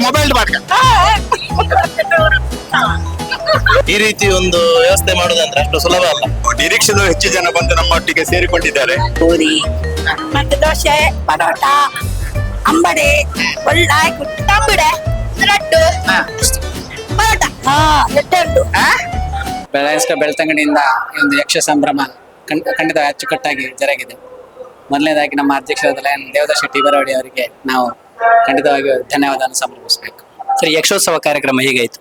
Mobile ಬಾಟ್ಕ ಈ ರೀತಿ ಒಂದು ವ್ಯವಸ್ಥೆ ಮಾಡುದಂದ್ರೆ ಅಷ್ಟು ಸುಲಭ ಅಲ್ಲ. ನಿರೀಕ್ಷಿತ ಹೆಚ್ಚು ಜನ ಬಂದು ನಮ್ಮೊಟ್ಟಿಗೆ ಸೇರಿಕೊಂಡಿದ್ದಾರೆ. ಪೂರಿ ಮತ್ತೆ ದೋಸೆ ಪರೋಟ ಅಂಬಡೆ ಒಳ್ಳೆ ಪರೋಟ ಹಾ ಲಡ್ಡು ಉಂಟು ಬೆಳಗಾವಿಸ್ಕ ಬೆಳ್ತಂಗಡಿಯಿಂದ ಈ ಒಂದು ಯಕ್ಷ ಸಂಭ್ರಮ ಖಂಡ- ಖಂಡಿತ ಅಚ್ಚುಕಟ್ಟಾಗಿ ಜರುಗಿದೆ. ಮೊದಲನೇದಾಗಿ ನಮ್ಮ ಅಧ್ಯಕ್ಷರಾದ ದೇವದ ದೇವದಾಸ್ ಶೆಟ್ಟಿ ಬರವಡಿ ಅವರಿಗೆ ನಾವು ಖಂಡಿತವಾಗಿ ಧನ್ಯವಾದ ಸಮರ್ಪಿಸಬೇಕು ಸರಿ ಯಕ್ಷೋತ್ಸವ ಕಾರ್ಯಕ್ರಮ ಹೀಗಾಯ್ತು.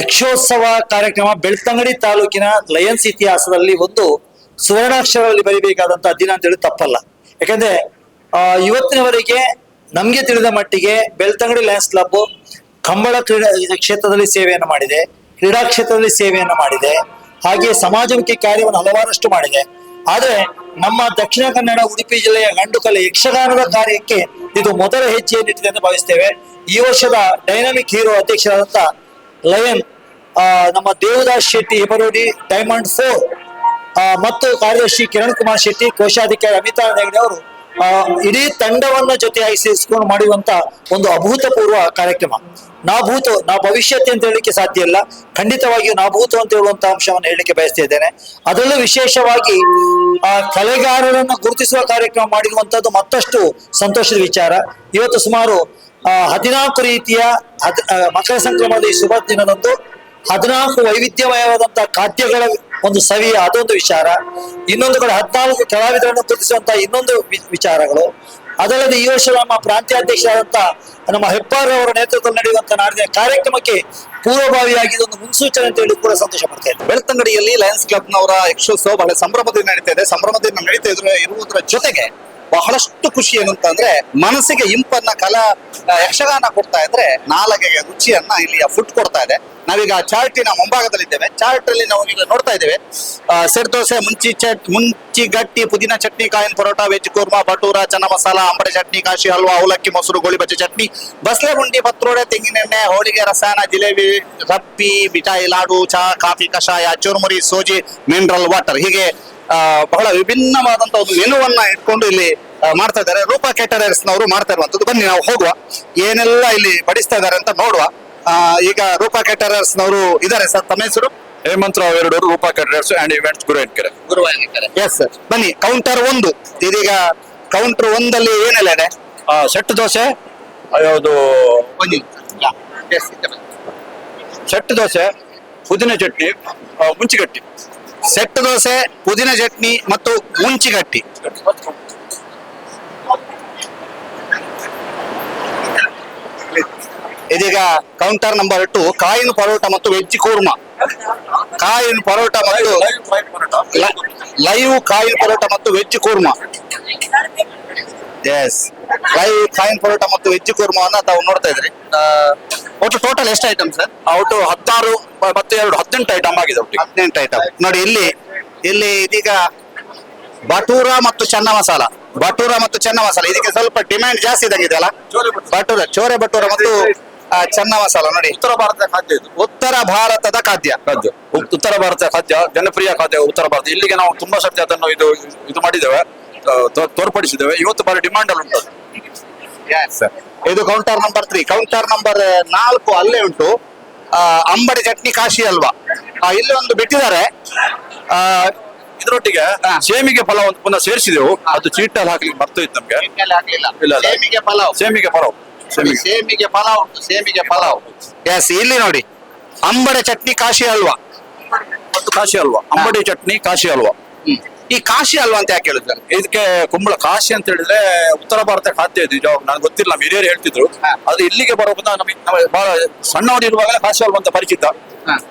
ಯಕ್ಷೋತ್ಸವ ಕಾರ್ಯಕ್ರಮ ಬೆಳ್ತಂಗಡಿ ತಾಲೂಕಿನ ಲಯನ್ಸ್ ಇತಿಹಾಸದಲ್ಲಿ ಒಂದು ಸುವರ್ಣಾಕ್ಷರದಲ್ಲಿ ಬರಿಬೇಕಾದಂತಹ ದಿನ ಅಂತ ಹೇಳಿ ತಪ್ಪಲ್ಲ. ಯಾಕಂದ್ರೆ ಆ, ಇವತ್ತಿನವರೆಗೆ ನಮ್ಗೆ ತಿಳಿದ ಮಟ್ಟಿಗೆ ಬೆಳ್ತಂಗಡಿ ಲಯನ್ಸ್ ಕ್ಲಬ್ ಕಂಬಳ ಕ್ರೀಡಾ ಕ್ಷೇತ್ರದಲ್ಲಿ ಸೇವೆಯನ್ನು ಮಾಡಿದೆ, ಕ್ರೀಡಾ ಕ್ಷೇತ್ರದಲ್ಲಿ ಸೇವೆಯನ್ನು ಮಾಡಿದೆ ಹಾಗೆ ಸಮಾಜಮುಖಿ ಕಾರ್ಯವನ್ನು ಹಲವಾರಷ್ಟು ಮಾಡಿದೆ. ಆದರೆ ನಮ್ಮ ದಕ್ಷಿಣ ಕನ್ನಡ, ಉಡುಪಿ ಜಿಲ್ಲೆಯ ಗಂಡುಕಲೆ ಯಕ್ಷಗಾನದ ಕಾರ್ಯಕ್ಕೆ ಇದು ಮೊದಲ ಹೆಜ್ಜೆಯನ್ನಿಟ್ಟಿದೆ ಎಂದು ಭಾವಿಸ್ತೇವೆ. ಈ ವರ್ಷದ ಡೈನಾಮಿಕ್ ಹೀರೋ ಅಧ್ಯಕ್ಷರಾದಂತ ಲಯನ್ ನಮ್ಮ ದೇವದಾಸ್ ಶೆಟ್ಟಿ ಹೆಬರೋಡಿ ಡೈಮಂಡ್ ಫೋರ್ ಮತ್ತು ಕಾರ್ಯದರ್ಶಿ ಕಿರಣ್ ಕುಮಾರ್ ಶೆಟ್ಟಿ, ಕೋಶಾಧಿಕಾರಿ ಅಮಿತಾ ಹೆಗಡೆ ಅವರು ಇಡೀ ತಂಡವನ್ನ ಜೊತೆಯಾಗಿ ಸೇರಿಸಿಕೊಂಡು ಮಾಡಿರುವಂತ ಒಂದು ಅಭೂತಪೂರ್ವ ಕಾರ್ಯಕ್ರಮ. ನಾ ಭೂತ ನಾ ಭವಿಷ್ಯತ್ ಅಂತ ಹೇಳಲಿಕ್ಕೆ ಸಾಧ್ಯ ಇಲ್ಲ. ಖಂಡಿತವಾಗಿಯೂ ನಾ ಭೂತ ಅಂತ ಹೇಳುವಂತ ಅಂಶವನ್ನು ಹೇಳಲಿಕ್ಕೆ ಬಯಸ್ತಾ ಇದ್ದೇನೆ. ಅದರಲ್ಲೂ ವಿಶೇಷವಾಗಿ, ಆ ಕಲೆಗಾರರನ್ನು ಗುರುತಿಸುವ ಕಾರ್ಯಕ್ರಮ ಮಾಡಿರುವಂತದ್ದು ಮತ್ತಷ್ಟು ಸಂತೋಷದ ವಿಚಾರ. ಇವತ್ತು ಸುಮಾರು ಹದಿನಾಲ್ಕು ರೀತಿಯ ಹದ್- ಮಕರ ಸಂಕ್ರಮದ ಈ ಶುಭ ದಿನದಂದು ಹದಿನಾಲ್ಕು ವೈವಿಧ್ಯಮಯವಾದಂತಹ ಖಾದ್ಯಗಳ ಒಂದು ಸವಿಯ ಅದೊಂದು ವಿಚಾರ. ಇನ್ನೊಂದು ಕಡೆ ಹದಿನಾಲ್ಕು ಕಲಾವಿದರನ್ನು ಗುರುತಿಸುವಂತಹ ಇನ್ನೊಂದು ವಿಚಾರಗಳು. ಅದಲ್ಲದೆ ಈ ವರ್ಷ ನಮ್ಮ ಪ್ರಾಂತ್ಯಾಧ್ಯಕ್ಷರಾದಂತ ನಮ್ಮ ಹೆಬ್ಬಾರ್ ಅವರ ನೇತೃತ್ವದಲ್ಲಿ ನಡೆಯುವಂತಹ ನಾಡಿನ ಕಾರ್ಯಕ್ರಮಕ್ಕೆ ಪೂರ್ವಭಾವಿಯಾಗಿ ಇದೊಂದು ಮುನ್ಸೂಚನೆ ಅಂತ ಹೇಳಿ ಕೂಡ ಸಂತೋಷ ಪಡ್ತಾ ಬೆಳ್ತಂಗಡಿಯಲ್ಲಿ ಲಯನ್ಸ್ ಕ್ಲಬ್ ನವರ ಯಕ್ಷೋತ್ಸವ ಬಹಳ ಸಂಭ್ರಮದಿಂದ ನಡೀತಾ ಇದೆ. ಸಂಭ್ರಮದಿಂದ ನಡೀತಾ ಇದ್ರೆ ಇರುವುದರ ಜೊತೆಗೆ ಬಹಳಷ್ಟು ಖುಷಿ ಏನು ಅಂತಂದ್ರೆ ಮನಸ್ಸಿಗೆ ಇಂಪನ್ನ ಕಲಾ ಯಕ್ಷಗಾನ ಕೊಡ್ತಾ ಇದ್ರೆ ನಾಲಗೆಗೆ ರುಚಿಯನ್ನ ಇಲ್ಲಿಯ ಫುಡ್ ಕೊಡ್ತಾ ಇದೆ. ನಾವೀಗ ಚಾರ್ಟಿನ ಮುಂಭಾಗದಲ್ಲಿದ್ದೇವೆ ಚಾರ್ಟ್ ಅಲ್ಲಿ ನಾವು ಈಗ ನೋಡ್ತಾ ಇದ್ದೇವೆ. ಸೆಟ್ ದೋಸೆ, ಮುಂಚಿ ಚಟ್, ಮುಂಚಿ ಗಟ್ಟಿ, ಪುದೀನ ಚಟ್ನಿ, ಕಾಯಿನ್ ಪರೋಟ, ವೆಜ್, ಕೂರ್ಮಾ, ಬಟೂರ, ಚನ್ನ ಮಸಾಲ, ಅಂಬಡೆ ಚಟ್ನಿ, ಕಾಶಿ ಹಲ್ವಾ, ಅವಲಕ್ಕಿ, ಮೊಸರು, ಗೋಳಿ ಬಜ್ಜಿ ಚಟ್ನಿ, ಬಸ್ಲೆ ಗುಂಡಿ ಪತ್ರೋಡೆ ತೆಂಗಿನೆಣ್ಣೆ ಹೋಳಿಗೆ ರಸಾಯನ ಜಿಲೇಬಿ, ರಪ್ಪಿ, ಮಿಠಾಯಿ, ಲಾಡು, ಚಹಾ, ಕಾಫಿ, ಕಷಾಯ, ಚುರ್ಮುರಿ, ಸೋಜಿ, ಮಿನರಲ್ ವಾಟರ್ ಹೀಗೆ ಬಹಳ ವಿಭಿನ್ನವಾದಂತ ಒಂದು ಮೆನುವನ್ನ ಇಟ್ಕೊಂಡು ಇಲ್ಲಿ ಮಾಡ್ತಾ ಇದ್ದಾರೆ. ರೂಪಾ ಕೇಟರರ್ಸ್ ನವರು ಮಾಡ್ತಾ ಇರುವಂತದ್ದು ಬನ್ನಿ ನಾವು ಹೋಗುವ. ಏನೆಲ್ಲ ಇಲ್ಲಿ ಬಡಿಸ್ತಾ ಇದ್ದಾರೆ ಅಂತ ನೋಡುವ. ಈಗ ರೂಪಾ ಕೇಟರರ್ಸ್ ನವರು ಇದ್ದಾರೆ ಸರ್. ತಮ್ಮ ಹೆಸರು? ಹೇಮಂತ್ ರಾವ್ ಎರಡು ರೂಪಾ ಕೇಟರರ್ಸ್ ಅಂಡ್ ಇವೆಂಟ್ಸ್ ಗುರುವೆಂಟ್ಕೆರೆ ಗುರುವಾಗಿದ್ದಾರೆ ಎಸ್ ಸರ್ ಬನ್ನಿ ಕೌಂಟರ್ ಒಂದು. ಇದೀಗ ಕೌಂಟರ್ ಒಂದಲ್ಲಿ ಏನೆಲ್ಲ ಇದೆ? ಸೆಟ್ ದೋಸೆ ಯಾವುದು? ಬನ್ನಿ. ಎಸ್ ಸೆಟ್ ದೋಸೆ ಪುದಿನ ಚಟ್ನಿ ಮುಂಚಿಗಟ್ಟಿ. ಸೆಟ್ ದೋಸೆ, ಪುದೀನ ಚಟ್ನಿ ಮತ್ತು ಮುಂಚಿಗಟ್ಟಿ. ಇದೀಗ ಕೌಂಟರ್ ನಂಬರ್ ಟು ಕಾಯಿನ ಪರೋಟ ಮತ್ತು ವೆಜ್ ಕೂರ್ಮ. ಕಾಯಿನ ಪರೋಟ ಮತ್ತು ಲೈವ್ ಕಾಯಿನ ಪರೋಟ ಮತ್ತು ವೆಜ್ ಕೂರ್ಮ. ಎಸ್ ಲೈವ್ ಕಾಯಿನ ಪರೋಟ ಮತ್ತು ವೆಜ್ ಕೂರ್ಮಾವನ್ನ ತಾವು ನೋಡ್ತಾ ಇದ್ರಿ. ಒಟ್ಟು ಟೋಟಲ್ ಎಷ್ಟು ಐಟಮ್ ಸರ್ ಒಟ್ಟು ಹತ್ತಾರು ಮತ್ತೆ ಎರಡು ಹದಿನೆಂಟು ಐಟಮ್ ಆಗಿದೆ ಒಟ್ಟಿಗೆ. ಹದಿನೆಂಟು ಐಟಮ್ ನೋಡಿ ಇಲ್ಲಿ ಇಲ್ಲಿ ಇದೀಗ ಬಟೂರ ಮತ್ತು ಚೆನ್ನ ಮಸಾಲ. ಬಟೂರ ಮತ್ತು ಚೆನ್ನ ಮಸಾಲ. ಇದಕ್ಕೆ ಸ್ವಲ್ಪ ಡಿಮ್ಯಾಂಡ್ ಜಾಸ್ತಿ ಇದಂಗಿದೆ ಅಲ್ಲ ಬಟೂರ. ಚೋರೆ ಬಟೂರ ಮತ್ತು ಚೆನ್ನ ಮಸಾಲ. ನೋಡಿ. ಉತ್ತರ ಭಾರತದ ಖಾದ್ಯ ಇದು. ಉತ್ತರ ಭಾರತದ ಖಾದ್ಯ. ಖಾದ್ಯ. ಉತ್ತರ ಭಾರತದ ಖಾದ್ಯ ಜನಪ್ರಿಯ ಖಾದ್ಯ ಉತ್ತರ ಭಾರತ. ಇಲ್ಲಿಗೆ ನಾವು ತುಂಬಾ ಸರ್ತಿ ಅದನ್ನು ಇದು ಇದು ಮಾಡಿದ್ದೇವೆ ತೋರ್ಪಡಿಸಿದ್ದೇವೆ. ಇವತ್ತು ಬಾರಿ ಡಿಮ್ಯಾಂಡ್ ಅಲ್ಲಿ ಉಂಟು ಅದು. ಇದು counter number three counter number ನಾಲ್ಕು ಅಲ್ಲೇ ಉಂಟು. ಅಂಬಡಿ ಚಟ್ನಿ ಕಾಶಿ ಅಲ್ವಾ? ಆ, ಇಲ್ಲಿ ಒಂದು ಬಿಟ್ಟಿದ್ದಾರೆ. ಇದರೊಟ್ಟಿಗೆ. ಸೇಮಿಗೆ ಫಲ ಒಂದು ಪುನಃ ಸೇರಿಸಿದೆವು. ಅದು ಚೀಟಲ್ಲಿ ಹಾಕ್ಲಿಕ್ಕೆ ಮರ್ತೋಯ್ತು ನಮ್ಗೆ. ಮೇಲೆ ಇಲ್ಲ. ಸೇಮಿಗೆ ಪಲಾವ್. ಸೇಮಿಗೆ ಪಲಾವ್. ಸೇಮಿಗೆ. ಪಲಾವ್ ಸೇಮಿಗೆ ಪಲಾವ್. ಎಸ್ ಇಲ್ಲಿ ನೋಡಿ. ಅಂಬಡೆ ಚಟ್ನಿ ಕಾಶಿ ಹಲ್ವಾ ಕಾಶಿ ಹಲ್ವಾ ಅಂಬಡಿ ಚಟ್ನಿ ಕಾಶಿ ಹಲ್ವಾ ಈ ಕಾಶಿ ಅಲ್ವಾ ಅಂತ ಯಾಕೆ ಹೇಳಿದ್ರು ಇದಕ್ಕೆ ಕುಂಬಳ ಕಾಶಿ ಅಂತ ಹೇಳಿದ್ರೆ ಉತ್ತರ ಭಾರತ ಖಾದ್ಯ ಇದು ನಿಜವಾಗ ನನಗೆ ಗೊತ್ತಿಲ್ಲ ನಮ್ಮ ಹಿರಿಯರು ಹೇಳ್ತಿದ್ರು. ಆದ್ರೆ ಅದು ಇಲ್ಲಿಗೆ ಬರೋ ನಮಗೆ ನಮಗೆ ಬಹಳ ಸಣ್ಣವರಿರುವಾಗ ಕಾಶಿ ಅಲ್ವಾ ಅಂತ ಪರಿಚಿತ.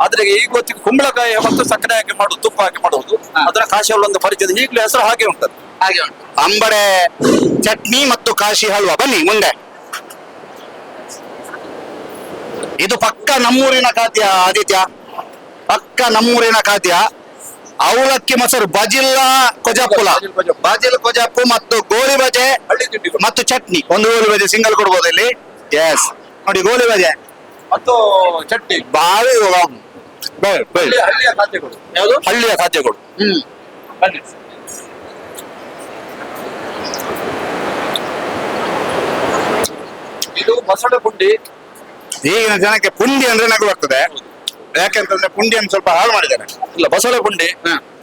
ಆದ್ರೆ ಈಗ ಗೊತ್ತಿಗೆ ಕುಂಬಳಕಾಯಿ ಮತ್ತು ಸಕ್ಕರೆ ಹಾಕಿ ಮಾಡುದು ತುಪ್ಪ ಹಾಕಿ ಮಾಡುವುದು. ಅದರ ಕಾಶಿ ಅಲ್ವಾ ಅಂತ ಪರಿಚಿತ. ಈಗಲೂ ಹೆಸರು ಹಾಗೆ ಉಂಟದು ಹಾಗೆ ಉಂಟು. ಅಂಬಡೆ ಚಟ್ನಿ ಮತ್ತು ಕಾಶಿ ಹಲ್ವಾ. ಬನ್ನಿ ಮುಂದೆ. ಇದು ಪಕ್ಕ ನಮ್ಮೂರಿನ ಖಾದ್ಯ ಆದಿತ್ಯ. ಪಕ್ಕ ನಮ್ಮೂರಿನ ಖಾದ್ಯ. ಅವಲಕ್ಕಿ ಮೊಸರು ಬಜಿಲ್ಲ ಕೊಜಾಪುಲ. ಬಜಿಲ್. ಕೊಜಾಪು ಮತ್ತು ಗೋಳಿ ಬಜೆ ಹಳ್ಳಿ ತಿಂಡಿ ಮತ್ತು ಚಟ್ನಿ. ಒಂದು ಗೋಲಿ ಬಜೆ ಸಿಂಗಲ್ ಕೊಡ್ಬೋದು ಇಲ್ಲಿ. ಎಸ್ ನೋಡಿ ಗೋಲಿ ಬಜೆ. ಮತ್ತು ಚಟ್ನಿ. ಬಾವಿ ಹಳ್ಳಿಯ- ಖಾದ್ಯ ಕೊಡು. ಯಾವುದು? ಹಳ್ಳಿಯ ಖಾದ್ಯಗಳು ಹ್ಮ್. ಬನ್ನಿ. ಇದು ಮೊಸಳೆ ಪುಂಡಿ. ಈಗಿನ ಜನಕ್ಕೆ ಪುಂಡಿ ಅಂದ್ರೆ ನಗು ಬರ್ತದೆ. ಯಾಕೆಂತಂದ್ರೆ ಪುಂಡಿಯನ್ನು ಸ್ವಲ್ಪ ಹಾಳು ಮಾಡಿದ್ದಾರೆ. ಇಲ್ಲ ಬಸಳೆ ಪುಂಡಿ.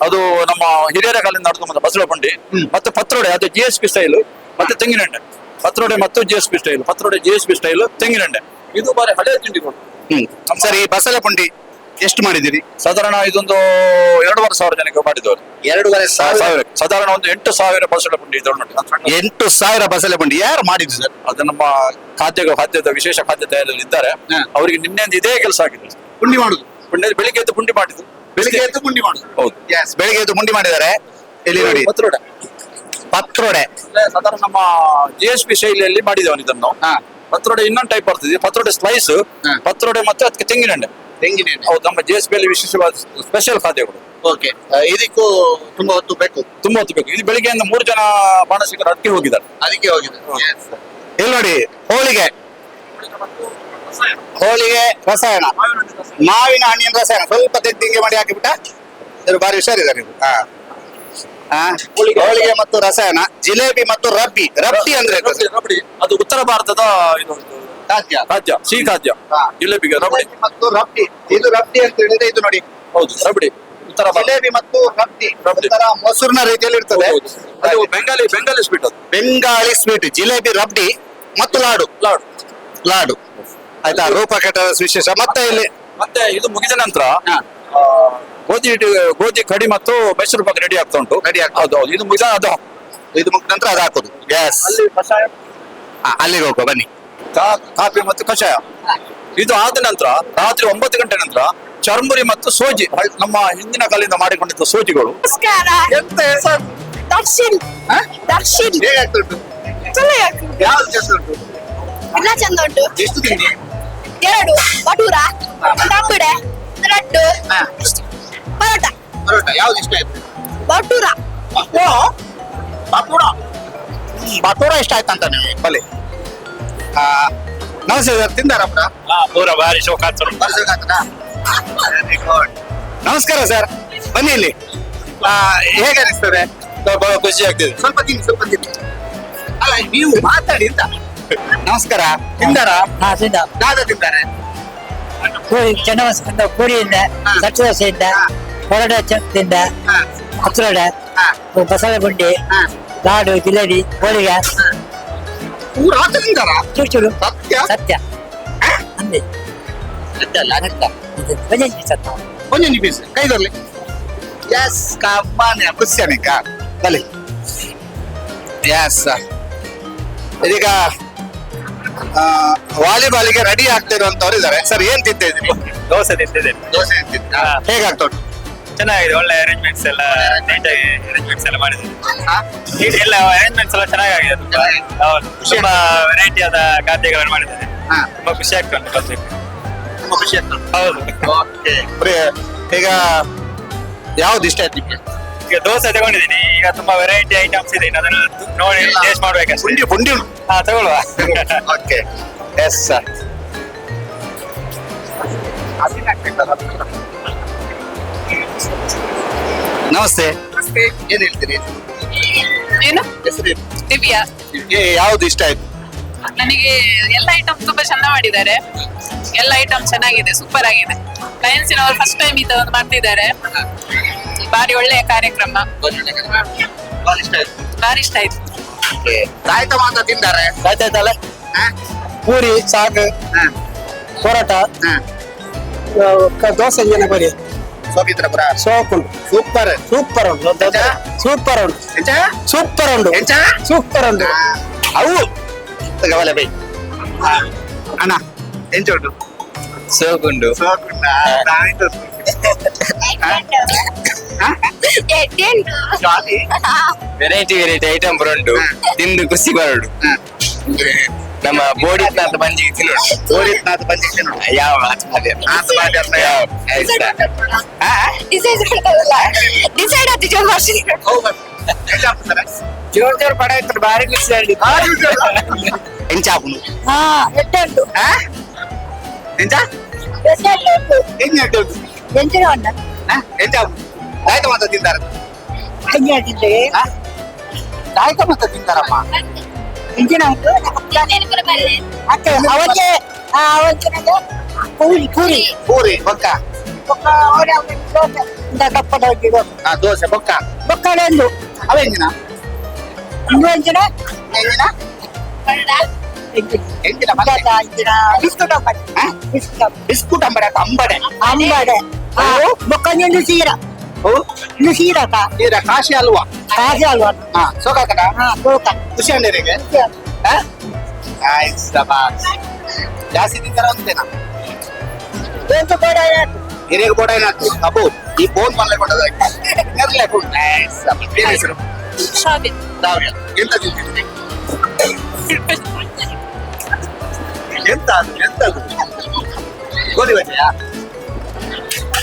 ಅದು ನಮ್ಮ ಹಿರಿಯರ ಕಾಲದಿಂದ ನಡೆದು ಬಂದ ಬಸಳೆ ಪುಂಡಿ. ಮತ್ತೆ ಪತ್ರೊಡೆ ಅದು ಜಿ ಎಸ್ ಪಿ ಸ್ಟೈಲ್ ಮತ್ತೆ ತೆಂಗಿನೆಣ್ಣೆ ಪತ್ರೊಡೆ ಮತ್ತು ಜಿ ಎಸ್ ಪಿ ಸ್ಟೈಲ್ ಪತ್ರೊಡೆ ಜಿ ಎಸ್ ಪಿ ಸ್ಟೈಲ್ ತೆಂಗಿನೆಣ್ಣೆ ಇದು ಬಾರಿ ಹಳೆಯ ತಿಂಡಿಗಳು ಹ್ಮ್. ಸರಿ ಬಸಳೆ ಪುಂಡಿ ಎಷ್ಟು ಮಾಡಿದಿರಿ ಸಾಧಾರಣ ಇದೊಂದು ಎರಡೂವರೆ ಸಾವಿರ ಜನಕ್ಕೆ ಮಾಡಿದವರು. ಎರಡೂವರೆ ಸಾವಿರ. ಸಾಧಾರಣ ಒಂದು ಎಂಟು ಸಾವಿರ ಬಸಳೆ ಪುಂಡಿ ಎಂಟು ಸಾವಿರ ಬಸಳೆ ಪುಂಡಿ. ಯಾರು ಮಾಡಿದ್ರು ಸರ್? ಅದು ನಮ್ಮ ಖಾದ್ಯ ಖಾದ್ಯದ ವಿಶೇಷ ಖಾದ್ಯ ತಯಾರಲ್ಲಿ ಇದ್ದಾರೆ. ಅವರಿಗೆ ನಿನ್ನೆಂದು ಇದೇ ಕೆಲಸ ಆಗಿದೆ ಪುಂಡಿ ಮಾಡುದು. ಪುಂಡಿ ಬೆಳಿಗ್ಗೆ ಎದ್ದು ಪುಂಡಿ ಮಾಡಿದ್ದು. ಬೆಳಿಗ್ಗೆ ಎದ್ದು ಪುಂಡಿ ಮಾಡುದು. ಹೌದು. ಎಸ್ ಬೆಳಿಗ್ಗೆ ಎದ್ದು ಪುಂಡಿ ಮಾಡಿದ್ದಾರೆ. ಇಲ್ಲಿ ನೋಡಿ. ಪತ್ರೋಡೆ. ಪತ್ರೊಡೆ. ಸಾಧಾರಣ ನಮ್ಮ ಜಿ ಎಸ್ ಪಿ ಶೈಲಿಯಲ್ಲಿ ಮಾಡಿದ್ದೇವೆ ಇದನ್ನು. ಹಾ. ಪತ್ರೊಡೆ ಇನ್ನೊಂದು ಟೈಪ್ ಬರ್ತದೆ. ಪತ್ರೊಡೆ ಸ್ಲೈಸ್ ಪತ್ರೋಡೆ ಮತ್ತೆ ಅದಕ್ಕೆ ತೆಂಗಿನೆಣ್ಣೆ ತೆಂಗಿನೆಣ್ಣೆ ಹೌದು ನಮ್ಮ ಜಿ ಎಸ್ ಪಿ ಅಲ್ಲಿ ವಿಶೇಷವಾದ ಸ್ಪೆಷಲ್ ಖಾದ್ಯಗಳು. ಓಕೆ ಇದಕ್ಕೂ ತುಂಬಾ ಹೊತ್ತು ಬೇಕು. ತುಂಬಾ ಹೊತ್ತು ಬೇಕು. ಇದು ಬೆಳಿಗ್ಗೆಯಿಂದ ಮೂರು ಜನ ಬಾಣಸಿಗರು ಅದಕ್ಕೆ ಹೋಗಿದ್ದಾರೆ. ಅದಕ್ಕೆ ಹೋಗಿದೆ ಇಲ್ಲಿ ನೋಡಿ ಹೋಳಿಗೆ. ಹೋಳಿಗೆ ರಸಾಯನ ಮಾವಿನ ಹಣ್ಣಿನ ರಸಾಯನ ಸ್ವಲ್ಪ ತೆಗ್ದಿಂಗೆ ಮಾಡಿ ಹಾಕಿಬಿಟ್ಟ ಇದ್ರ ಬಾರಿ ಹುಷಾರಿದ್ದಾರೆ ನೀವು. ಹಾ. ಹಾ. ಹೋಳಿಗೆ. ಮತ್ತು ರಸಾಯನ ಜಿಲೇಬಿ ಮತ್ತು ರಬ್ಬಿ. ರಬ್ಬಿ ಅಂದ್ರೆ ರಬಡಿ. ಅದು ಉತ್ತರ ಭಾರತದ ಇದು ಖಾದ್ಯ. ಖಾದ್ಯ ಸಿಹಿ ಖಾದ್ಯ. ಜಿಲೇಬಿಗೆ ರಬಡಿ ಮತ್ತು ರಬ್ಬಿ. ಇದು ರಬ್ಬಿ ಅಂತ ಹೇಳಿದ್ರೆ ಇದು ನೋಡಿ. ಹೌದು ರಬಡಿ ಉತ್ತರ ಜಿಲೇಬಿ ಮತ್ತು ರಬ್ಬಿ. ಉತ್ತರ ಒಂಥರ ಮೊಸರಿನ ರೀತಿಯಲ್ಲಿ ಇರ್ತದೆ. ಅದು ಬೆಂಗಾಲಿ ಬೆಂಗಾಲಿ ಸ್ವೀಟ್ ಅದು. ಬೆಂಗಾಳಿ ಸ್ವೀಟ್ ಜಿಲೇಬಿ ರಬ್ಬಿ ಮತ್ತು ಲಾಡು. ಲಾಡು. ಲಾಡು. ಆಯ್ತಾ? ರೂಪಕಟ ವಿಶೇಷ. ಮತ್ತೆ ಇಲ್ಲಿ ಮತ್ತೆ ಇದು ಮುಗಿದ ನಂತರ ಗೋಧಿ ಗೋಧಿ ಕಡಿ ಮತ್ತು ಮೈಸೂರು ಪಾಕ್ ರೆಡಿ ಆಗ್ತಾ ಉಂಟು. ರೆಡಿ ಆಗ್ತಾ ಇದು ಮುಗಿದ ಅದು ಇದು ಮುಗಿದ ನಂತರ ಅದು ಹಾಕೋದು. ಗ್ಯಾಸ್ ಅಲ್ಲಿ ಕಷಾಯ? ಅಲ್ಲಿಗೆ ಹೋಗುವ ಬನ್ನಿ. ಕಾಫಿ ಮತ್ತು ಕಷಾಯ. ಇದು ಆದ ನಂತರ ರಾತ್ರಿ ಒಂಬತ್ತು ಗಂಟೆ ನಂತರ ಚರ್ಮುರಿ ಮತ್ತು ಸೋಜಿ ನಮ್ಮ ಹಿಂದಿನ ಕಾಲದಿಂದ ಮಾಡಿಕೊಂಡಿದ್ದ ಸೋಜಿಗಳು. ನಮಸ್ಕಾರ. ಎಂತ ಹೆಸರು? ದರ್ಶಿನ್. ದರ್ಶಿನ್. ಹೇಗಾಗ್ತುಂಟು ಚೆನ್ನಾಗಿ ಆಗ್ತದೆ. ಯಾವ್ದು ಚಂದ ಉಂಟು? ಎಲ್ಲ ಚಂದ ಉಂಟು. ಎಷ್ಟು ತಿಂಡಿ ಎರಡು ಬಟೂರ ತಂಬುಡೆ ಲಡ್ಡು ಹಾ. ಪರೋಟ. ಪರೋಟ ಯಾವ್ದು ಇಷ್ಟ ಆಯ್ತು? ಬಟೂರ ಬಟೂರ ಬಟೂರ ಇಷ್ಟ ಆಯ್ತಂತ ನೀವು ಬಲಿ ಆ, ನಮಸ್ತೆ ಸರ್ ತಿಂದಾರಪ್ಪ ಪೂರ? ಭಾರಿ ಶೋಕಾತ್ ನಮಸ್ಕಾರ ಸರ್ ಬನ್ನಿ ಇಲ್ಲಿ. ಆ, ಹೇಗೆ ಅನಿಸ್ತದೆ? ಬಹಳ ಖುಷಿ ಆಗ್ತಿದೆ. ಸ್ವಲ್ಪ ತಿನ್ನಿ ಸ್ವಲ್ಪ ತಿನ್ನಿ. ಅಲ್ಲ ನೀವು ಮಾತಾಡಿ ಅಂತ ನಮಸ್ಕಾರ. ತಿಂದಾರ? ಹಾ ತಿಂದ. ಯಾವ್ದು ತಿಂತಾರೆ? ಪೂರಿ ಚನ್ನಮಸ್ಕಂದ ಪೂರಿಯಿಂದ ಹಾ. ಸಚ್ಚದೋಸೆಯಿಂದ ಹಾ. ಹೊರಡ ಹಾ, ಹತ್ರಡ ಬಸಳೆ ಗುಂಡಿ ಹಾ. ಲಾಡು ಜಿಲೇಬಿ ಹೋಳಿಗ. ಆಚೆ ತಿಂದಾರ? ಚೂರು ಸತ್ಯ? ಸತ್ಯ. ಅಂದೆ. ಇದು ಭಜನೆ ಸತ್ಯ ಕೊಂಚ ಪೀಸ್ ಕೈದಲ್ಲಿ ಎಸ್ ಕಮ್ಮಾನೆ ಖುಷಿಯಾನೆ ಕಾ ಬಲಿ ಎಸ್ ಇದೀಗ ವಾಲಿಬಾಲಿಗೆ ರೆಡಿ ಆಗ್ತಿರುವಂತವ್ರು ಇದಾರೆ. ಸರ್ ಏನ್ ತಿಂತಾ ಇದ್ರಿ ದೋಸೆ ತಿಂತಿದೆ ದೋಸೆ ತಿಂತಾ ಹೇಗಾಗ್ತಾ ಉಂಟು ಚೆನ್ನಾಗಿದೆ ಒಳ್ಳೆ ಅರೇಂಜ್ಮೆಂಟ್ಸ್ ಎಲ್ಲ ನೀಟಾಗಿ ಅರೇಂಜ್ಮೆಂಟ್ಸ್ ಎಲ್ಲ ಮಾಡಿದ್ದಾರೆ ಎಲ್ಲ ಅರೇಂಜ್ಮೆಂಟ್ಸ್ ಎಲ್ಲ ಚೆನ್ನಾಗಿದೆ ತುಂಬಾ ಹೌದು ತುಂಬಾ ವೆರೈಟಿ ಆದ ಖಾದ್ಯಗಳನ್ನು ಮಾಡಿದ್ದಾರೆ ತುಂಬಾ ಖುಷಿ ಆಗ್ತಾ ಉಂಟು. ತುಂಬಾ ಖುಷಿ ಆಗ್ತಾ. ಹೌದು. ಈಗ ಯಾವ್ದು ಇಷ್ಟ ಆಯ್ತು ನಿಮ್ಗೆ? ಈಗ ದೋಸೆ ತಗೊಂಡಿದ್ದೀನಿ. ಈಗ ತುಂಬಾ ವೆರೈಟಿ ಐಟಮ್ಸ್ ಇದೆ. ಅದನ್ನ ನೋಡಿ ಟೇಸ್ಟ್ ಮಾಡ್ಬೇಕಷ್ಟೇ. ಪುಂಡಿ ಹಾ ತಗೊಳ್ಳುವ. ಓಕೆ ಎಸ್ ಸರ್ ನಮಸ್ತೆ. ಏನ್ ಹೇಳ್ತೀರಿ? ಏನು? ಹೆಸರೇನು ದಿವ್ಯಾ. ನಿಮ್ಗೆ ಯಾವ್ದು ಇಷ್ಟ ಆಯ್ತು? ನನಗೆ ಎಲ್ಲ ಐಟಮ್ ತುಂಬಾ ಚೆನ್ನಾಗಿ ಮಾಡಿದ್ದಾರೆ. ಎಲ್ಲ ಐಟಮ್ ಚೆನ್ನಾಗಿದೆ ಸೂಪರ್ ಆಗಿದೆ. ಲಯನ್ಸಿನವರು ಫಸ್ಟ್ ಟೈಮ್ ಇದು ಒಂದು ಮಾಡ್ತಿದ್ದಾರೆ. ಬಾರಿ ಒಳ್ಳೆಯ ಕಾರ್ಯಕ್ರಮ. ಬಾಳ ಇಷ್ಟ ಆಯ್ತು. ಬಾರಿ ಇಷ್ಟ ಆಯ್ತು. ಸಾಯ್ತ ಮಾತ್ರ ತಿಂತಾರೆ ಆಯ್ತಾಯ್ತಲ್ಲ ಹಾ? ಪೂರಿ ಸಾಗು ಹಾ, ಪರೋಟ ಹಾ. ಆ, ಕ- ದೋಸೆ ಏನ ಬರಿ ಸೋಮಿತ್ರಪುರ ಸೋಕ್ ಉಂಟು ಸೂಪರ್. ಸೂಪರ್ ಉಂಟು. ಎಂತ? ಸೂಪರ್ ಉಂಟು. ಎಂಚ ಸೂಪರ್ ಉಂಟು. ಎಂಚ ಸೂಪರ್ ಉಂಟು. ಅವು? ತಗವಲೆ ಬೈ. ಅಣ್ಣ ಎಂಚ ಉಂಟು? ಸೋಗುಂಡು ಸೋಕುಂಡ ಜಾಲಿ ವೆರೈಟಿ ವೆರೈಟಿ ಐಟಮ್ ಬರುಂಟು ತಿಂದು ಖುಷಿ ಬರಡು ನಮ್ಮ ಬೋಡಿನಾಥ ಬಂಜಿಗೆ ತಿನ್ನೋಡು ಓರಿತ್ನಾಥ್ ಬಂದಿದ್ದೆ ನೋಡಿ ಯಾವ ಆತ ಮಾಡಿ ಅಂತ ಯಾವ ಡಿಸೈಡ್ ಉಂಟಲ್ಲ ಡಿಸೈಡ್ ಆಯ್ತು ಜೋರ್ ವರ್ಷ ಜೋರ್ ಜೋರ್ ಪಡ ಇತ್ತು ಬಾರಿ ಖುಷಿ ಎಂಚಾಪುನು ಹಾ ಎಟ್ಟೆ ಉಂಟು ಎಂಚ ಹೆಂಗ್ ಹೇಳ್ತೇವೆ ಎಂಚಿನ ಉಂಡ ಎಂಚ ದಾಯ್ತ ಮಾತ ತಿಂತಾರ. ಹಂಗೆ ದಾಯ್ತ ಮಾತ್ರ ತಿಂತಾರಮ್ಮ. ಎಂಚಿನ ಉಂಟು ಆ ಅವಕ್ಕೆ ಅವತ್ತಿನದು ಪೂರಿ ಪೂರಿ. ಪೂರಿ ಬೊಕ್ಕ. ಕಪ್ಪದ ಹೊಜ್ಜಿದು ಹಾ ದೋಸೆ ಬೊಕ್ಕ. ಬೊಕ್ಕಡೆ ಒಂದು. ಅವೆಂಜಿನ ಇನ್ನು ಎಂಚಿನ ಎಂಜಿನ ಎಂಜಿನ ಮಗ ಎಂಚಿನ ಬಿಸ್ಕುಟ್ ಅಂಬಡೆ? ಬಿಸ್ಕುಟ್ ಅಂಬಡೆ. ಅಕ್ಕ ಅಂಬಡೆ. ಅಂಬಡೆ. ಸೀರ ಓ ಇನ್ನು ಸೀರ ಕಾಶಿ ಅಲ್ವಾ? ಕಾಸೆ ಅಲ್ವಾ? ಹಾ ಸೋಕಾಕಡ ಹಾ ತೂಕ ಖುಷಿ ಅಂಡಿರಿಗೆ ನೈಸ್ ಶಬಾಸ್ ಜಾಸ್ತಿ ತಿಂತಾರ ಅಂತೇನಾ? ಎಂಟು ಕೂಡ ಹಿರಿಯ ಬೋಡ ಏನಾಯ್ತು ಅಪ್ಪು ಈ ಫೋನ್ ಮಲ್ಲೆ ಕೊಟ್ಟದ ನೆರಲೆ ಕೊಡು ನೈಸ್ ಬೇರೆ ಹೆಸರು? ಶಾಬಿನ್ ದಾವ್ಯ ಎಂತ ತಿಂತಿದ್ರಿ ಎಂತ ಅದು ಎಂತ ಅದು? ಗೋಧಿ ಬಜ್ಜಿಯಾ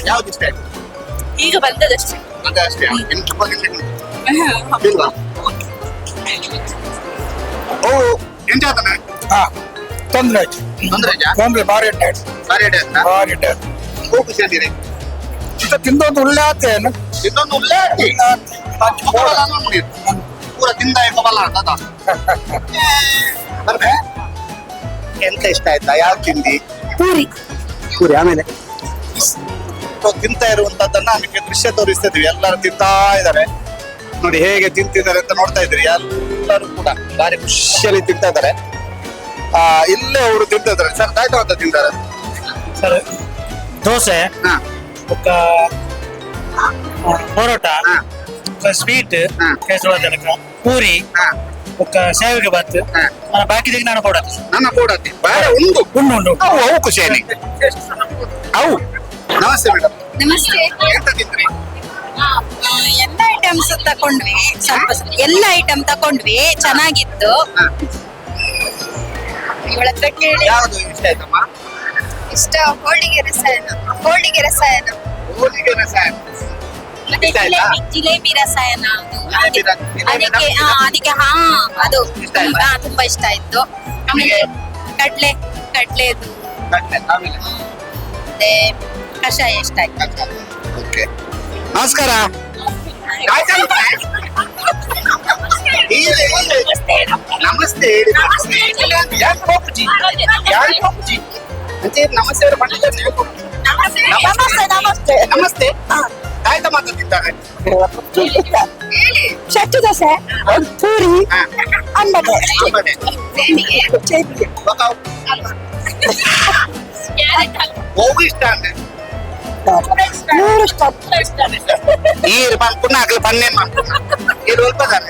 ಯಾವ್ದು ಇಷ್ಟ ಆಯ್ತು? ಈಗ ಬಂದದಷ್ಟೇ ಮತ್ತೆ ಅಷ್ಟೇ? ಇಲ್ವಾ ಓ ಎಂತ ಆತನ? ಹಾ ತೊಂದ್ರೆ ಆಯ್ತು. ತೊಂದ್ರೆ ಆಯ್ತಾ? ತೊಂದ್ರೆ ಭಾರಿ ಅಡ್ಡ ಆಯ್ತು. ಭಾರಿ ಅಡ್ಡ ಅಂತ ಭಾರಿ ಅಡ್ಡ ಆಯ್ತು. ಹೂ ಖುಷಿ ಈಗ ತಿಂದೊಂದು ಉಳ್ಳೆ ಆತೇನು ಇನ್ನೊಂದು ಉಲ್ಲೆ ಪೂರ ತಿಂದಾಯ ಬಲ್ಲ ಅಂತ ಬರ್ಬೆ ಎಂತ ಇಷ್ಟ ಆಯ್ತಾ? ಯಾವ ತಿಂಡಿ ಪೂರಿ. ಪೂರಿ ಆಮೇಲೆ? ತಿಂತಾ ಇರುವಂತದ್ದನ್ನ ನಿಮಗೆ ದೃಶ್ಯ ತೋರಿಸ್ತಾ ಇದೀವಿ ಎಲ್ಲರೂ ತಿಂತಾ ಇದ್ದಾರೆ ನೋಡಿ ಹೇಗೆ ತಿಂತಿದ್ದಾರೆ ಅಂತ ನೋಡ್ತಾ ಇದ್ರಿ ಎಲ್ಲರೂ ಕೂಡ ಭಾರಿ ಖುಷಿಯಲ್ಲಿ ತಿಂತಾ ಇದ್ದಾರೆ ಆ ಇಲ್ಲೇ ಅವರು ತಿಂತಾ ಇದ್ದಾರೆ ಸರ್ ದಾಯ್ತು ಅಂತ ತಿಂತಾರೆ ಸರ್ ದೋಸೆ ಹಾ ఒక ಪರೋಟ ಹಾ ఒక ಸ್ವೀಟ್ ಹಾ. ಕೇಸರ ಜನಕ ಪೂರಿ ಹಾ ఒక ಸೇವಿಗೆ ಬಾತ್ ಹಾ. మన ಬಾಕಿದಿಗೆ ನಾನು ಕೊಡ ನನ್ನ ಕೂಡ ಬೇರೆ ಉಂಟು ಉಂಡು ಉಂಡು ಅವು ಅವು ಖುಷಿಯಲ್ಲಿ ಅವು ನಮಸ್ತೆ ಮೇಡಮ್ ನಮಸ್ತೆ. ಎಂತ ತಿಂದ್ರಿ? ಎಲ್ಲ ಐಟಮ್ಸ್ ತಕೊಂಡ್ವಿ. ಸ್ವಲ್ಪ ಎಲ್ಲ ಐಟಮ್ ತಕೊಂಡ್ವಿ. ಚೆನ್ನಾಗಿತ್ತು. ಇವಳ ಹತ್ರ ಕೇಳಿ. ಯಾವುದು ಇಷ್ಟ ಆಯ್ತಮ್ಮ? ಇಷ್ಟ ಹೋಳಿಗೆ ರಸಾಯನ. ಹೋಳಿಗೆ ರಸಾಯನ. ಹೋಳಿಗೆ ರಸಾಯನ. ಮತ್ತೆ ಇಷ್ಟ ಆಯ್ತಾ? ಜಿಲೇಬಿ ಜಿಲೇಬಿ ರಸಾಯನ ಅದು. ಜಿಲೇಬಿ ಅದಕ್ಕೆ ಹಾ ಅದಕ್ಕೆ ಹಾ ಅದು ಇಷ್ಟ ಆಯ್ತಾ? ಹಾ ತುಂಬಾ ಇಷ್ಟ ಆಯ್ತು. ಆಮೇಲೆ ಕಡ್ಲೆ ಕಡ್ಲೆದು. ಆಮೇಲೆ ಮತ್ತೆ ಕಷಾಯ ಓಕೆ. ನಮಸ್ಕಾರ. ನಮಸ್ತೆ. ಹೇಳಿ ನಮಸ್ತೆ. ಬಾಪುಜಿ? ಯಾರು ಬಾಪುಜಿ? ಅವರು ಬಂದಿದ್ದಾರೆ ನೀವು ಬಾಪುಜಿ. ನಮಸ್ತೆ. ನಮಸ್ತೆ. ನಮಸ್ತೆ. ಆಯ್ತಾ ಮಾತಾಡ್ತಿದ್ದಾರೆ. ದೋಸೆ ಪೂರಿ ಗೊತ್ತಾವ್? ಹೋಗು ಇಷ್ಟ ಅಂದ್ರೆ ಮೂರು ಸ್ಟಾಪ್ ನೀರು ಬಂದು ಪುನಃ ಆಗ್ಲಿ ಬನ್ನೇನ್ ಮಾಡ್ತಾರೆ ಇದು ಸ್ವಲ್ಪ ಜನ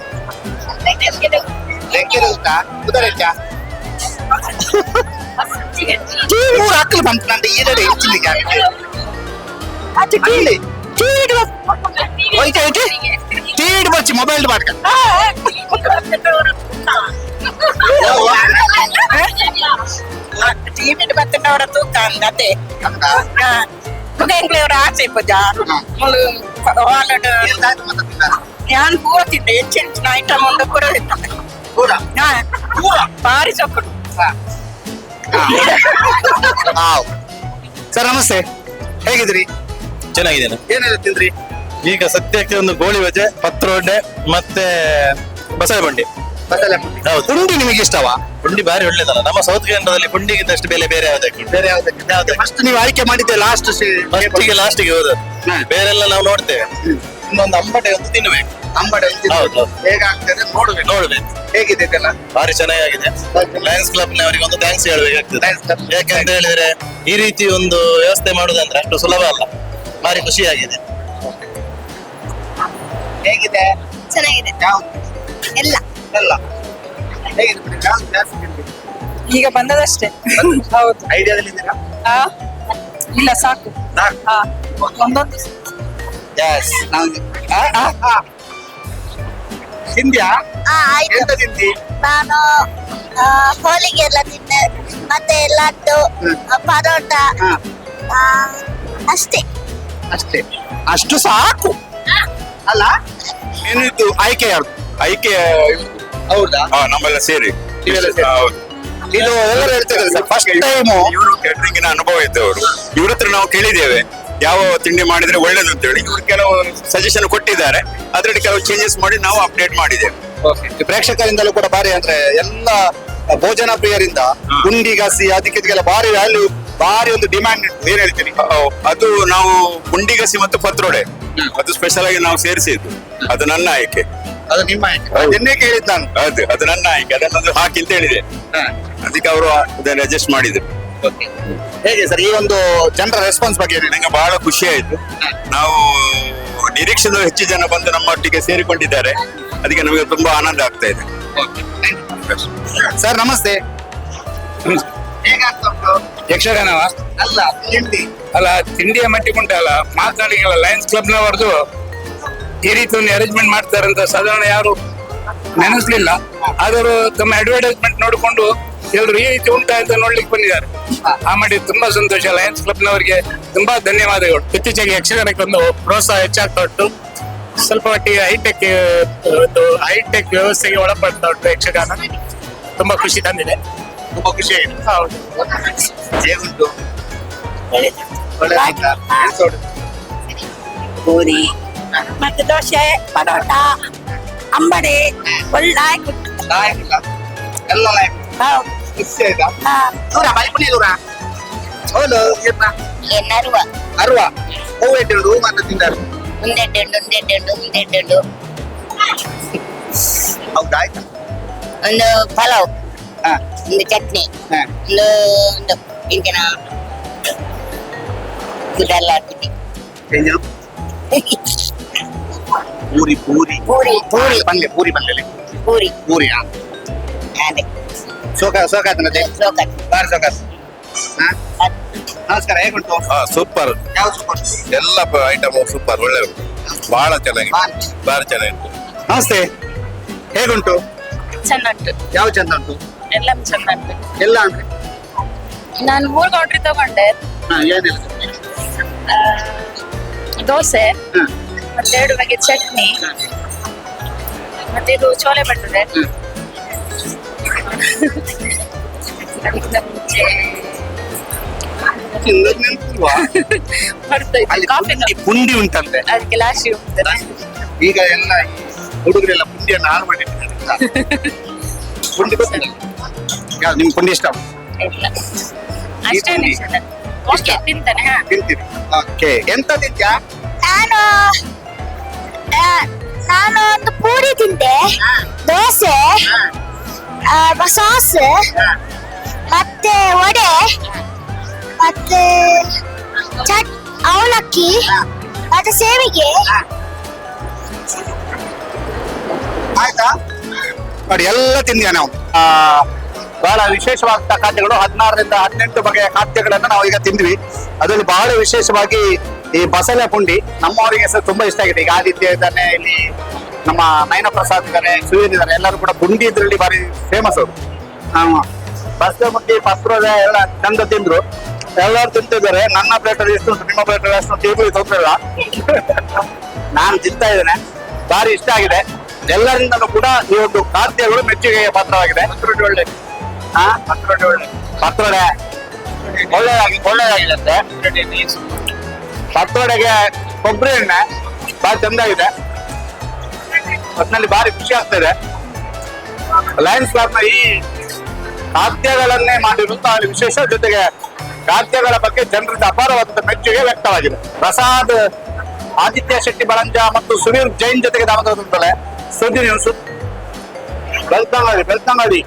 ಲೆಕ್ಕಿರುತ್ತಾ ಕುದುರೆಚ್ಚ ಮೂರು ಹಾಕಲು ಬಂತು ನಂದು ಈರಡೆ ಹೆಚ್ಚಿನಿಗೆ ಆಗಿದೆ ಅದು ಅಲ್ಲಿ ಚೀಡು ಹೋಯ್ತಾ ಹೋಯ್ತು ತೀಡ್ ಬರ್ಚಿ ಮೊಬೈಲ್ ಮಾಡ್ಕ ಟಿವಿಡ್ ಬತ್ತಿನವರ ತೂಕ ಅಂದತೆ ಮುಗಂಗ್ಳವರ ಆಸೆ ಪೂಜ ಮುಳು ಹಾಲಡ್ ಎಂತಾಯ್ತು ಮಾತಾಡ್ತಿದ್ದಾರೆ ഞാൻ പൂര തിന്നെ ಹೆಚ್ಚಿನ ಐಟಮ್ ಒಂದು ಪೂರ ತಿಂತಾರೆ ಪೂರ ಹಾ ಪೂರ ಭಾರಿ ಸೊಕ್ಕಡು ಹಾವ್ ಸರ್ ನಮಸ್ತೆ ಹೇಗಿದ್ರಿ ಚೆನ್ನಾಗಿದ್ದೇನೆ ಏನೆಲ್ಲ ತಿಂದ್ರಿ ಈಗ ಸದ್ಯಕ್ಕೆ ಒಂದು ಗೋಳಿ ಬಜೆ ಪತ್ರೊಡೆ ಮತ್ತೆ ಬಸಳೆ ಬಂಡಿ ಹೌದು. ಪುಂಡಿ ನಿಮಗೆ ಇಷ್ಟವಾ? ಪುಂಡಿ ಬಾರಿ ಒಳ್ಳೇದಲ್ಲ. ನಮ್ಮ ಸೌತ್ ಕೇಂದ್ರದಲ್ಲಿ ಪುಂಡಿಗಿಂತಷ್ಟು ಬೆಲೆ ಬೇರೆ ಯಾವುದಕ್ಕೆ ಬೇರೆ ಯಾವ್ದಕ್ಕೆ ಫಸ್ಟ್ ನೀವು ಆಯ್ಕೆ ಮಾಡಿದ್ದೆ ಲಾಸ್ಟ್ ಫಸ್ಟಿಗೆ ಲಾಸ್ಟಿಗೆ ಹೋದದ್ದು. ಹ್ಮ್. ಬೇರೆಲ್ಲ ನಾವು ನೋಡ್ತೇವೆ. ಇನ್ನೊಂದು ಅಂಬಡೆ ಒಂದು ತಿನ್ಬೇಕು. ಅಂಬಡೆ ಹೌದು, ಹೌದು. ಹೇಗಾಗ್ತದೆ ನೋಡ್ಬೇಕು. ನೋಡ್ಬೇಕು. ಹೇಗಿದೆ ಇದೆಲ್ಲ? ಭಾರಿ ಚೆನ್ನಾಗಿದೆ. ಲಯನ್ಸ್ ಕ್ಲಬ್ ನವರಿಗೆ ಒಂದು ಥ್ಯಾಂಕ್ಸ್ ಹೇಳ್ಬೇಕಾಗ್ತದೆ. ಯಾಕಂತ ಹೇಳಿದ್ರೆ ಈ ರೀತಿ ಒಂದು ವ್ಯವಸ್ಥೆ ಮಾಡುದಂದ್ರೆ ಅಷ್ಟು ಸುಲಭ ಅಲ್ಲ. ಭಾರಿ ಖುಷಿಯಾಗಿದೆ. ಹೇಗಿದೆ? ಚೆನ್ನಾಗಿದೆ. ಎಲ್ಲ. ಜಾಸ್ತಿ ಈಗ ಬಂದದಷ್ಟೇ. ಹೌದು. ಐಡಿಯಾದಲ್ಲಿ ಇದ್ದೀರಾ ಆ? ಇಲ್ಲ ಸಾಕು. ಒಂದೊಂದು. ಎಸ್ ನಾವು ಆ, ಆ. ತಿಂದ್ಯಾ ಆಯ್ತು. ಎಂತ ತಿಂದಿ ನಾನು ಆ, ಹೋಳಿಗೆ ಎಲ್ಲ ತಿಂದೆ. ಮತ್ತೆ ಲಡ್ಡು ಹ್ಮ್. ಆ, ಪರೋಟ. ಹಾ. ಆ, ಅಷ್ಟೇ. ಅಷ್ಟೇ. ಅಷ್ಟು ಸಾಕು. ಅಲ್ಲ ಏನಿತ್ತು? ಆಯ್ಕೆ ಯಾರು ಆಯ್ಕೆ ಹೌದಾ? ನಮ್ಮೆಲ್ಲ ಸೇರಿ. ನೀವೆಲ್ಲ ಸೇರಿ. ಹೌದು ಇದು ಎಲ್ಲರೂ ಹೇಳ್ತಿದ್ದಾರೆ ಸರ್ ಫಸ್ಟ್ ಟೈಮು ಇವರು ಕೇಟರಿಂಗಿನ ಅನುಭವ ಇದ್ದವರು. ಅವರು ಹತ್ರ ನಾವು ಕೇಳಿದ್ದೇವೆ. ಯಾವ ತಿಂಡಿ ಮಾಡಿದ್ರೆ ಒಳ್ಳೇದು ಅಂತ ಹೇಳಿ ಇವರು ಕೆಲವು ಸಜೆಷನ್ ಕೊಟ್ಟಿದ್ದಾರೆ. ಅದರಲ್ಲಿ ಕೆಲವು ಚೇಂಜಸ್ ಮಾಡಿ ನಾವು ಅಪ್ಡೇಟ್ ಮಾಡಿದ್ದೇವೆ. ಪ್ರೇಕ್ಷಕರಿಂದಲೂ ಕೂಡ ಭಾರಿ ಅಂದ್ರೆ ಎಲ್ಲ ಭೋಜನ ಪ್ರಿಯರಿಂದ ಗುಂಡಿ ಗಸಿ ಅದಕ್ಕೆ ಇದಕ್ಕೆಲ್ಲ ಭಾರಿ ವ್ಯಾಲ್ಯೂ ಭಾರಿ ಒಂದು ಡಿಮ್ಯಾಂಡ್ ಏನ್ ಹೇಳ್ತೀನಿ ಅಹ್, ಅದು ನಾವು ಗುಂಡಿಗಸಿ ಮತ್ತು ಪತ್ರೋಡೆ. ಅದು ಸ್ಪೆಷಲ್ ಆಗಿ ನಾವು ಸೇರಿಸಿದ್ದು. ಅದು ನನ್ನ ಆಯ್ಕೆ. ಅದು ನಿಮ್ಮ ಆಯ್ಕೆ. ಅದನ್ನೇ ಕೇಳಿದ್ ನಾನು. ಅದು ಅದು ನನ್ನ ಆಯ್ಕೆ. ಅದನ್ನೊಂದು ಹಾಕಿ ಅಂತ ಹೇಳಿದೆ. ಅದಕ್ಕೆ ಅವರು ಅದನ್ನು ಅಡ್ಜಸ್ಟ್ ಮಾಡಿದ್ರು. ಹೇಗೆ ಸರ್ ಈ ಒಂದು ಜನರ ರೆಸ್ಪಾನ್ಸ್ ಬಗ್ಗೆ? ನನಗೆ ಬಹಳ ಖುಷಿ ಆಯ್ತು. ನಾವು ನಿರೀಕ್ಷೆದ ಹೆಚ್ಚು ಜನ ಬಂದು ನಮ್ಮೊಟ್ಟಿಗೆ ಸೇರಿಕೊಂಡಿದ್ದಾರೆ. ಅದಕ್ಕೆ ನಮಗೆ ತುಂಬಾ ಆನಂದ ಆಗ್ತಾ ಇದೆ. ಸರ್ ನಮಸ್ತೆ. ಯಕ್ಷಗಾನವಾ? ಅಲ್ಲ ತಿಂಡಿ. ಅಲ್ಲ ತಿಂಡಿಯ ಮಟ್ಟಿಗೆ ಉಂಟಲ್ಲ ಮಾತನಾಡಿಗಲ್ಲ ಲಯನ್ಸ್ ಕ್ಲಬ್ನವರದು ಈ ರೀತಿ ಒಂದು ಅರೇಂಜ್ಮೆಂಟ್ ಮಾಡ್ತಾರೆ ಅಂತ ಸಾಧಾರಣ ಯಾರು ನೆನೆಸ್ಲಿಲ್ಲ. ಆದರೂ ತಮ್ಮ ಅಡ್ವರ್ಟೈಸ್ಮೆಂಟ್ ನೋಡಿಕೊಂಡು ಎಲ್ಲರೂ ಈ ರೀತಿ ಉಂಟಾ ಅಂತ ನೋಡ್ಲಿಕ್ಕೆ ಬಂದಿದ್ದಾರೆ. ಆ ಮಾಡಿ ತುಂಬಾ ಸಂತೋಷ. ಲಯನ್ಸ್ ಕ್ಲಬ್ನವರಿಗೆ ತುಂಬಾ ಧನ್ಯವಾದಗಳು. ಇತ್ತೀಚೆಗೆ ಯಕ್ಷಗಾನಕ್ಕೆ ಒಂದು ಪ್ರೋತ್ಸಾಹ ಹೆಚ್ಚಾಗ್ತಾ ಉಂಟು. ಸ್ವಲ್ಪ ಮಟ್ಟಿಗೆ ಹೈಟೆಕ್ ಹೈಟೆಕ್ ವ್ಯವಸ್ಥೆಗೆ ಒಳಪಡ್ತಾ ಉಂಟು ಯಕ್ಷಗಾನ. ತುಂಬಾ ಖುಷಿ ತಂದಿದೆ. ತುಂಬಾ ಖುಷಿ ಆಗಿದೆ. ಹೌದು? ಪೂರಿ ಮತ್ತೆ ದೋಸೆ ಪರೋಟ ಅಂಬಡೆ ಒಳ್ಳೆ ಲಾಯಕ್ಕಿಲ್ಲ. ಎಲ್ಲ ಲಾಯಕ್. ಖುಷಿ ಆಯ್ತಾ? ದೂರ ಬೈಪುಣಿ ದೂರ? ಹೌದು ಏನ ಎನ್ನರುವ ಅರುವ. ಹೂವು ಇಟ್ಟಿರೋದು ಹೂ ಮಾತ್ರ ತಿಂದಾರು. ಮುಂದೆಡ್ಡು ಮುಂದೆಡ್ಡು ಮುಂದೆಡ್ಡು ಹೌದಾ? ಆಯ್ತಾ. ಒಂದು ಪಲಾವ್ ಹಾ. ಒಂದು ಚಟ್ನಿ ಹಾ. ಒಂದು ಒಂದು ಇಂದಿನ ಇದೆಲ್ಲ ಹಾಕಿದ್ದೆ. ಏನು ಪೂರಿ ಪೂರಿ. ಪೂರಿ ಪೂರಿ. ಪಲ್ಯ ಪೂರಿ ಪಲ್ಯ ಪೂರಿ. ಪೂರಿ ಅದೇ. ಸೋಕ ಸೋಕಾತನದೆ ಸೋಕಟ್ ಬಾರಿ ಸೋಕಾತ ಹಾ? ನಮಸ್ಕಾರ ಹೇಗುಂಟು ಸೂಪರ್ ಯಾವ ಸೂಪರ್ ಎಲ್ಲ ಐಟಮ್ ಸೂಪರ್ ಒಳ್ಳೆ ಉಂಟು ಬಹಳ ಚೆನ್ನಾಗಿದೆ. ಬಹಳ ಚೆನ್ನಾಗಿತ್ತು. ನಮಸ್ತೆ. ಹೇಗುಂಟು ಚೆನ್ನಾಗಿ ಯಾವ ಚಂದ ಉಂಟು? ಎಲ್ಲ ಚೆನ್ನಾಗಿ ಎಲ್ಲ ಅಂದ್ರೆ ನಾನು ಮೂರು ಆರ್ಡ್ರಿ ತಗೊಂಡೆ. ಹಾ ಏನಿಲ್ಲ? ಆ, ದೋಸೆ. ಎರಡು ಬಗೆ ಚಟ್ನಿ. ಮತ್ತೆ ಇದು ಚೋಲೆ ಬಟ್ಟದೆ ಪುಂಡಿ- ಉಂಟಂತೆ. ಅದಕ್ಕೆ ಲಾಶಿ ಉಂಟು ಈಗ ಎಲ್ಲ ಹುಡುಗರೆಲ್ಲ ಪುಂಡಿಯನ್ನು ಹಾಳು ಮಾಡಿಟ್ಟಿದ್ದಾರೆ ಪುಂಡಿ ಗೊತ್ತಿಲ್ಲ. ಯಾವ್ದು ನಿಮ್ ಪುಂಡಿ ಇಷ್ಟ? ತಿಂತಾನೆ ತಿಂತೀರಿ. ಓಕೆ ಎಂತ ತಿಂತ್ಯಾ? ನಾನು ನಾನು ಒಂದು ಪೂರಿ ತಿಂದೆ, ದೋಸೆ ಸಾಸ್, ಮತ್ತೆ ವಡೆ, ಮತ್ತೆ ಚಟ್, ಅವಲಕ್ಕಿ, ಮತ್ತೆ ಸೇವಿಗೆ. ಆಯ್ತಾ? ನೋಡಿ, ಎಲ್ಲ ತಿಂದ ನಾವು? ಬಹಳ ವಿಶೇಷವಾದ ಖಾದ್ಯಗಳು. ಹದಿನಾರರಿಂದ ಹದಿನೆಂಟು ಬಗೆಯ ಖಾದ್ಯಗಳನ್ನು ನಾವು ಈಗ ತಿಂದ್ವಿ. ಅದರಲ್ಲಿ ಬಹಳ ವಿಶೇಷವಾಗಿ ಈ ಬಸಳೆ ಪುಂಡಿ ನಮ್ಮವರಿಗೆ ಸಹ ತುಂಬಾ ಇಷ್ಟ ಆಗಿದೆ. ಈಗ ಆದಿತ್ಯ ಇದ್ದಾನೆ ಇಲ್ಲಿ ನಮ್ಮ ನಯನ ಪ್ರಸಾದ್ ಇದ್ದಾರೆ ಸುವೀರ್ ಇದ್ದಾರೆ ಎಲ್ಲರೂ ಕೂಡ ಪುಂಡಿ ಇದ್ರಲ್ಲಿ ಬಾರಿ ಫೇಮಸ್ ಅವರು. ಬಸಳೆ ಪುಂಡಿ ಪಸ್ರೋದ ಎಲ್ಲ ಚಂದ ತಿಂದ್ರು. ಎಲ್ಲರೂ ತಿಂತಿದ್ದಾರೆ. ನನ್ನ ಪ್ಲೇಟ್ ಅಲ್ಲಿ ಎಷ್ಟು ಉಂಟು ನಿಮ್ಮ ಪ್ಲೇಟ್ ಅಲ್ಲಿ ಎಷ್ಟು ಟೇಬಲ್ ತೊಂದ್ರಲ್ಲ. ನಾನು ತಿಂತಾ ಇದ್ದೇನೆ. ಭಾರಿ ಇಷ್ಟ ಆಗಿದೆ. ಎಲ್ಲರಿಂದಲೂ ಕೂಡ ಈ ಒಂದು ಖಾದ್ಯಗಳು ಮೆಚ್ಚುಗೆಗೆ ಪಾತ್ರವಾಗಿದೆ. ಪತ್ರೊಡೆ ಒಳ್ಳೆ. ಹಾ ಪತ್ರೊಡೆ ಒಳ್ಳೆ. ಪತ್ರೊಡೆ ಒಳ್ಳೆಯದಾಗಿ ಒಳ್ಳೆಯದಾಗಿದೆ ಅಂತೆ ಪತ್ರೊಡೆಗೆ ಕೊಬ್ಬರಿ ಎಣ್ಣೆ, ಭಾರಿ ಚಂದಾಗಿದೆ. ಒಟ್ಟಿನಲ್ಲಿ ಭಾರಿ ಖುಷಿ ಆಗ್ತಾ ಇದೆ. ಲಯನ್ಸ್ ಕ್ಲಬ್ನ ಈ ಖಾದ್ಯಗಳನ್ನೇ ಮಾಡಿರುವಂತಹ ವಿಶೇಷ, ಜೊತೆಗೆ ಖಾದ್ಯಗಳ ಬಗ್ಗೆ ಜನರಿಂದ ಅಪಾರವಾದಂತಹ ಮೆಚ್ಚುಗೆ ವ್ಯಕ್ತವಾಗಿದೆ. ಪ್ರಸಾದ್, ಆದಿತ್ಯ ಶೆಟ್ಟಿ ಬಳಂಜ ಮತ್ತು ಸುನೀಲ್ ಜೈನ್ ಜೊತೆಗೆ ದಾಮೋದರ ಸುದ್ದಿ ನ್ಯೂಸ್ ಬೆಳ್ತಂಗಡಿ ಬೆಳ್ತಂಗಡಿ.